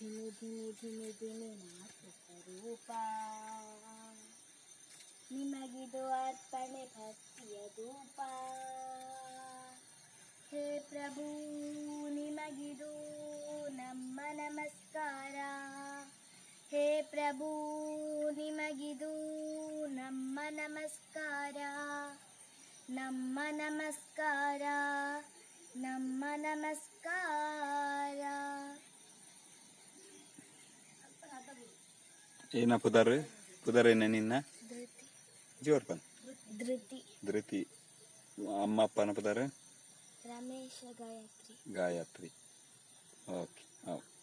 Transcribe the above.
ಜಿನಿದು ನಿನ್ನ ರೂಪ ನಿಮಗಿದು ಅರ್ಪಣೆ ಭಕ್ತಿಯ ಧೂಪ. ಹೇ ಪ್ರಭು, ನಿಮಗಿದು ನಮ್ಮ ನಮಸ್ಕಾರ. ಹೇ ಪ್ರಭು, ನಿಮಗಿದು ನಮ್ಮ ನಮಸ್ಕಾರ. ನಮ್ಮ ನಮಸ್ಕಾರ ನಮ್ಮ ನಮಸ್ಕಾರ. ಏನ ಪುದರ್ ಪುದರ್ ಏನ ನಿನ್ನ? ಧೃತಿ ಜೋರ್ ಪನ್. ಧೃತಿ. ಧೃತಿ. ಅಮ್ಮ ಅಪ್ಪನ ಪುದರ್? ರಮೇಶ ಗಾಯತ್ರಿ. ಗಾಯತ್ರಿ. ಓಕೆ ಹೌದು